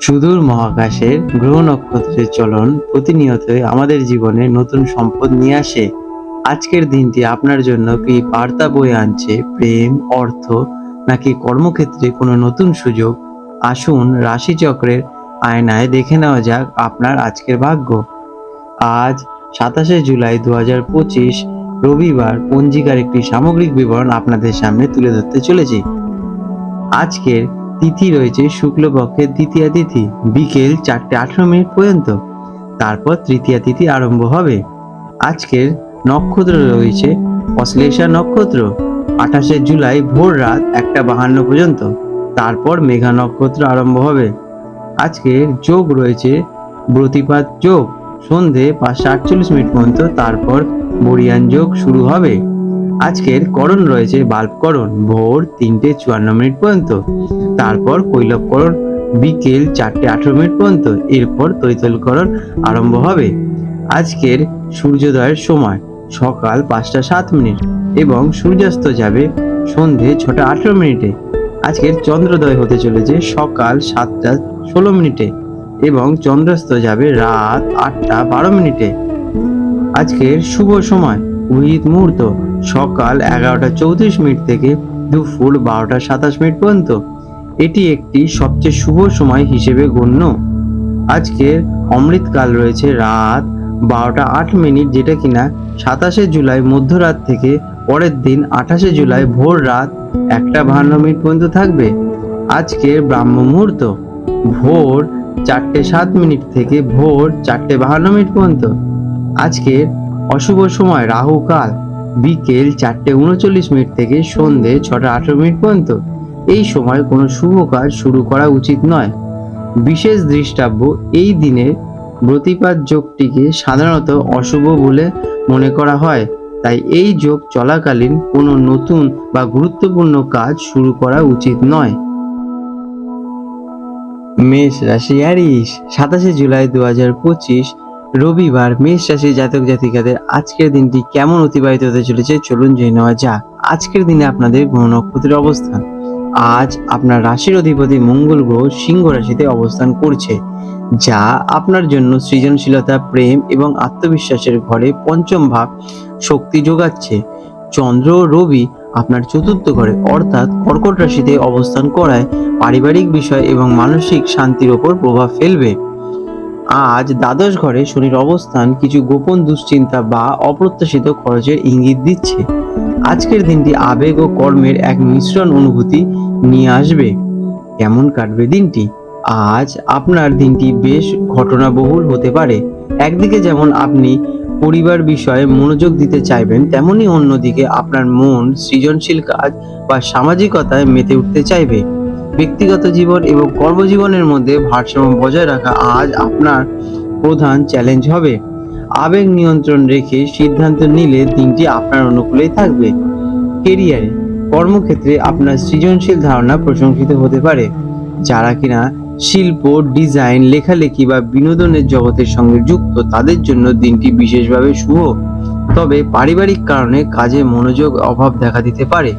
সুদূর মহাকাশের গ্রহ নক্ষত্রের চলন প্রতিনিয়তই আমাদের জীবনে নতুন সম্পদ নিয়ে আসে। আজকের দিনটি আপনার জন্য কি বার্তা বয়ে আনছে? প্রেম, অর্থ নাকি কর্মক্ষেত্রে কোনো নতুন সুযোগ? আসুন রাশিচক্রের আয়নায় দেখে নেওয়া যাক আপনার আজকের ভাগ্য। আজ সাতাশে জুলাই দু হাজার পঁচিশ, রবিবার, পঞ্জিকার একটি সামগ্রিক বিবরণ আপনাদের সামনে তুলে ধরতে চলেছি। আজকের তিথি রয়েছে শুক্লপক্ষের দ্বিতীয়া তিথি, বিকেল চারটে আঠেরো মিনিট পর্যন্ত। তারপর তৃতীয়া তিথি আরম্ভ হবে। আজকের নক্ষত্র রয়েছে অশ্লেষা নক্ষত্র। আঠাশে জুলাই ভোর রাত একটা বাহান্ন পর্যন্ত। তারপর মেঘা নক্ষত্র আরম্ভ হবে। আজকের যোগ রয়েছে ব্রতিপাত যোগ। সন্ধে পাঁচশো আটচল্লিশ মিনিট পর্যন্ত তারপর বরিয়ান যোগ শুরু হবে। আজকের করণ রয়েছে বাল্বকরণ ভোর তিনটে চুয়ান্ন মিনিট পর্যন্ত। তারপর কৈলবকরণ বিকেল চারটে আঠেরো মিনিট পর্যন্ত এরপর তৈতলকরণ আরম্ভ হবে। আজকের সূর্যোদয়ের সময় সকাল পাঁচটা সাত মিনিট এবং সূর্যাস্ত যাবে সন্ধে ছটা আঠেরো মিনিটে। আজকের চন্দ্রোদয় হতে চলেছে সকাল সাতটা ষোলো মিনিটে এবং চন্দ্রাস্ত যাবে রাত আটটা বারো মিনিটে। আজকের শুভ সময় উহিত মুহূর্ত সকাল এগারোটা চৌত্রিশ মিনিট থেকে দুপুর বারোটা সাতাশ মিনিট পর্যন্ত। এটি একটি সবচেয়ে শুভ সময় হিসেবে গণ্য। আজকের অমৃতকাল রয়েছে রাত বারোটা আট মিনিট, যেটা কিনা সাতাশে জুলাই মধ্যরাত থেকে পরের দিন আঠাশে জুলাই ভোর রাত একটা বাহান্ন মিনিট পর্যন্ত থাকবে। আজকের ব্রাহ্ম মুহূর্ত ভোর চারটে সাত মিনিট থেকে ভোর চারটে বাহান্ন মিনিট পর্যন্ত। আজকের অশুভ সময় রাহু কাল বিকেল চারটে উনচল্লিশ মিনিট থেকে সন্ধে ছটা আঠেরো মিনিট পর্যন্ত। এই সময় কোনো শুভ কাজ শুরু করা উচিত নয়। বিশেষ দৃষ্টাব্য এই দিনে ব্রতিপাত যোগটিকে সাধারণত অশুভ বলে মনে করা হয়। তাই এই যোগ চলাকালীন কোনো নতুন বা গুরুত্বপূর্ণ কাজ শুরু করা উচিত নয়। মেষ রাশি অ্যারিস সাতাশে জুলাই দু হাজার পঁচিশ, রবিবার মেষ রাশি জাতক জাতিকাদের আজকের দিনটি কেমন অতিবাহিত হতে চলেছে চলুন জেনে নেওয়া যাক। আজকের দিনে আপনাদের গ্রহ নক্ষত্রের অবস্থান। আজ আপনার রাশির অধিপতি মঙ্গল গ্রহ সিংহ রাশিতে অবস্থান করছে, যা আপনার জন্য সৃজনশীলতা, প্রেম এবং আত্মবিশ্বাসের ঘরে পঞ্চম ভাব শক্তি যোগাচ্ছে। চন্দ্র রবি আপনার চতুর্থ ঘরে, অর্থাৎ কর্কট রাশিতে অবস্থান করায় পারিবারিক বিষয় এবং মানসিক শান্তির ওপর প্রভাব ফেলবে। আজ দ্বাদশ ঘরে শনির অবস্থান কিছু গোপন দুশ্চিন্তা বা অপ্রত্যাশিত খরচের ইঙ্গিত দিচ্ছে। আজকের দিনটি আবেগ ও কর্মের এক মিশ্রণ অনুভূতি নিয়ে আসবে। কেমন কাটবে দিনটি? আজ আপনার দিনটি বেশ ঘটনাবহুল হতে পারে। একদিকে যেমন আপনি পরিবার বিষয়ে মনোযোগ দিতে চাইবেন, তেমনি অন্যদিকে আপনার মন সৃজনশীল কাজ বা সামাজিকতায় মেতে উঠতে চাইবে। ব্যক্তিগত জীবন এবং কর্মজীবনের মধ্যে ভারসাম্য বজায় রাখা আজ আপনার প্রধান চ্যালেঞ্জ হবে। আবেগ নিয়ন্ত্রণ রেখে সিদ্ধান্ত নিলে দিনটি আপনার অনুকূলেই থাকবে। কেরিয়ারে কর্মক্ষেত্রে আপনার সৃজনশীল ধারণা প্রশংসিত হতে পারে, যারা কিনা শিল্প, ডিজাইন, লেখালেখি বা বিনোদনের জগতের সঙ্গে যুক্ত, তাদের জন্য দিনটি বিশেষভাবে শুভ। তবে পারিবারিক কারণে কাজে মনোযোগ, অভাব দেখা দিতে পারে।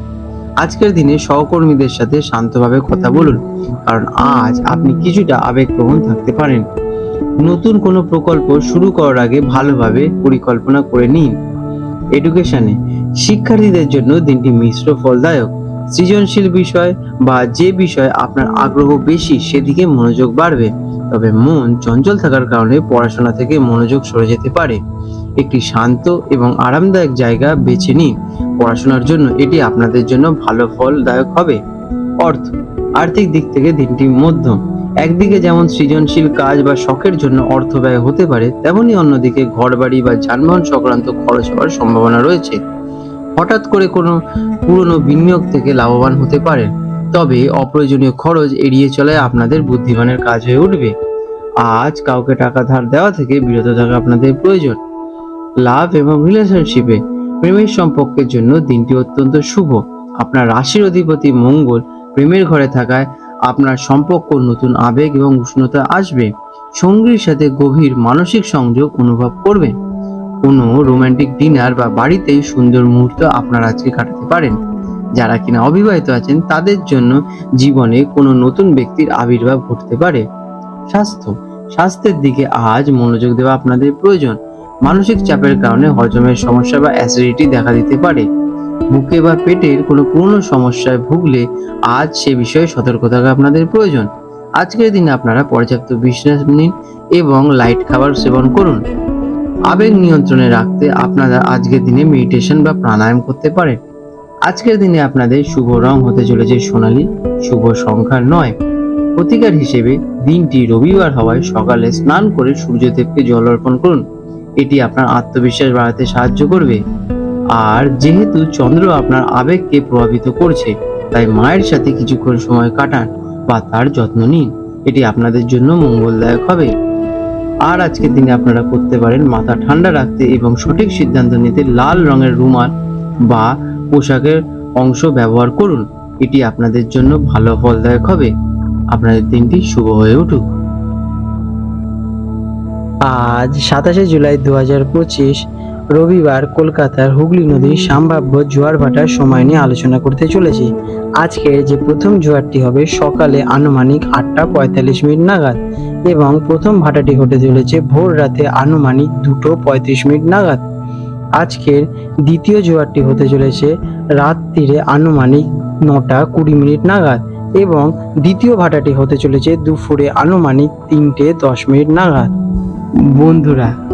আজকের দিনে সহকর্মীদের সাথে শান্তভাবে কথা বলুন, কারণ আজ আপনি কিছুটা আবেগপ্রবণ থাকতে পারেন। নতুন কোনো প্রকল্প শুরু করার আগে ভালোভাবে পরিকল্পনা করে নিন। এডুকেশনে শিক্ষার্থীদের জন্য দিনটি মিশ্র ফলদায়ক। সৃজনশীল বিষয় বা যে বিষয়ে আপনার আগ্রহ বেশি সেদিকে মনোযোগ বাড়বে। তবে মন চঞ্চল থাকার কারণে পড়াশোনা থেকে মনোযোগ সরে যেতে পারে। একটি শান্ত এবং আরামদায়ক জায়গা বেছে নিন। পড়াশোনার জন্য এটি আপনাদের জন্য ভালো ফলদায়ক হবে। অর্থ, আর্থিক দিক থেকে দিনটি মধ্যম। একদিকে যেমন সৃজনশীল কাজ বা শখের জন্য অর্থ ব্যয় হতে পারে, তেমনি অন্যদিকে ঘরবাড়ি বা যানবাহন সংক্রান্ত খরচ হওয়ার সম্ভাবনা রয়েছে। হঠাৎ করে কোনো পুরনো বিনিয়োগ থেকে লাভবান হতে পারেন তবে অপ্রয়োজনীয় খরচ এড়িয়ে চলায় আপনাদের বুদ্ধিমানের কাজ হয়ে উঠবে। আজ কাউকে টাকা ধার দেওয়া থেকে বিরত থাকা আপনাদের প্রয়োজন। লাভ এবং রিলেশনশিপে প্রেমের সম্পর্কের জন্য দিনটি অত্যন্ত শুভ। আপনার রাশির অধিপতি মঙ্গল প্রেমের ঘরে থাকায় আপনার সম্পর্ক নতুন আবেগ এবং উষ্ণতা আসবে। সঙ্গীর সাথে গভীর মানসিক সংযোগ অনুভব করবেন কোনো রোমান্টিক ডিনার বা বাড়িতেই সুন্দর মুহূর্ত আপনারা আজকে কাটাতে পারেন। যারা কিনা অবিবাহিত আছেন, তাদের জন্য জীবনে কোনো নতুন ব্যক্তির আবির্ভাব ঘটতে পারে। স্বাস্থ্য। স্বাস্থ্যের দিকে আজ মনোযোগ দেওয়া আপনাদের প্রয়োজন। মানসিক চাপের কারণে হজমের সমস্যা বা অ্যাসিডিটি দেখা দিতে পারে। বুকে বা পেটের কোনো পুরনো সমস্যায় ভুগলে আজ সে বিষয়ে সতর্ক থাকা আপনাদের প্রয়োজন। আজকের দিনে আপনারা পর্যাপ্ত বিশ্রাম নিন এবং লাইট খাবার সেবন করুন। আবেগ নিয়ন্ত্রণে রাখতে আপনারা আজকের দিনে মেডিটেশন বা প্রাণায়াম করতে পারেন। আজকের দিনে আপনাদের শুভ রং হতে চলেছে সোনালী, শুভ সংখ্যা নয়। প্রতিকার হিসেবে দিনটি রবিবার হওয়ায় সকালে স্নান করে সূর্যদেবকে জল অর্পণ করুন। এটি আপনার আত্মবিশ্বাস বাড়াতে সাহায্য করবে। আর যেহেতু চন্দ্র আপনার আবেগকে প্রভাবিত করছে, তাই মায়ের সাথে কিছুক্ষণ সময় কাটান বা তার যত্ন নিন। এটি আপনাদের জন্য মঙ্গলদায়ক হবে। আর আজকের দিনে আপনারা করতে পারেন মাথা ঠান্ডা রাখতে এবং সঠিক সিদ্ধান্ত নিতে লাল রঙের রুমাল বা পোশাকের অংশ ব্যবহার করুন। এটি আপনাদের জন্য ভালো ফলদায়ক হবে। আপনাদের দিনটি শুভ হয়ে উঠুক। আজ সাতাশে জুলাই দু হাজার পঁচিশ, রবিবার কলকাতার হুগলি নদীর সম্ভাব্য জোয়ার ভাটার সময় নিয়ে আলোচনা করতে চলেছি। আজকে যে প্রথম জোয়ারটি হবে সকালে আনুমানিক আটটা পঁয়তাল্লিশ মিনিট নাগাদ। এবং প্রথম ভাটাটি হতে চলেছে ভোর রাতে আনুমানিক দুটো পঁয়ত্রিশ মিনিট নাগাদ। আজকের দ্বিতীয় জোয়ারটি হতে চলেছে রাত্রিরে আনুমানিক নটা কুড়ি মিনিট নাগাদ এবং দ্বিতীয় ভাটাটি হতে চলেছে দুপুরে আনুমানিক তিনটে দশ মিনিট নাগাদ। বন্ধুরা